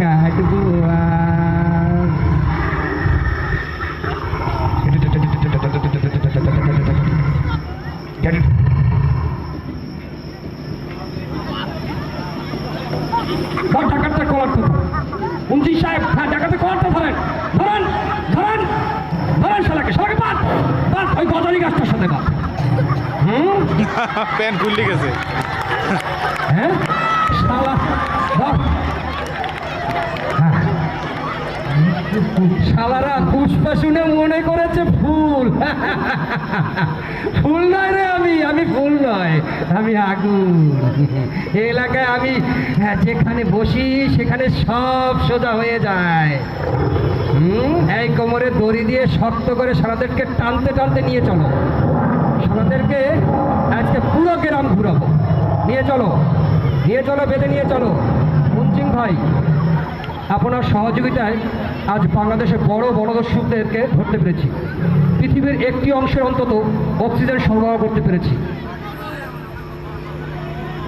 কাটবো আজ। ধর ডাকাতটা কলারটা ধর মন্ত্রী সাহেব হ্যাঁ ডাকাতে কলারটা ধরেন ধরেন ধরেন ধরেন শালাকে। শালাকে বাদ, ওই গজারি গাছটার সাথে বাদ। প্যান্ট খুললে গেছে। হ্যাঁ। শালারা পুষ্পা শুনে মনে করেছে ফুল। ফুল নয় রে আমি আমি ফুল নয় আমি আগুন। এই এলাকায় আমি হ্যাঁ, যেখানে বসি সেখানে সব সোজা হয়ে যায়। হুম? এই কোমরে দড়ি দিয়ে শক্ত করে সারাদেরকে টানতে টানতে নিয়ে চলো। সারাদেরকে আজকে পুরো গ্রাম ঘুরাবো। নিয়ে চলো নিয়ে চলো, বেঁধে নিয়ে চলো। মুঞ্চিং ভাই, আপনার সহযোগিতায় আজ বাংলাদেশের বড় দর্শকদেরকে ধরতে পেরেছি। পৃথিবীর একটি অংশের অন্তত অক্সিজেন সরবরাহ করতে পেরেছি।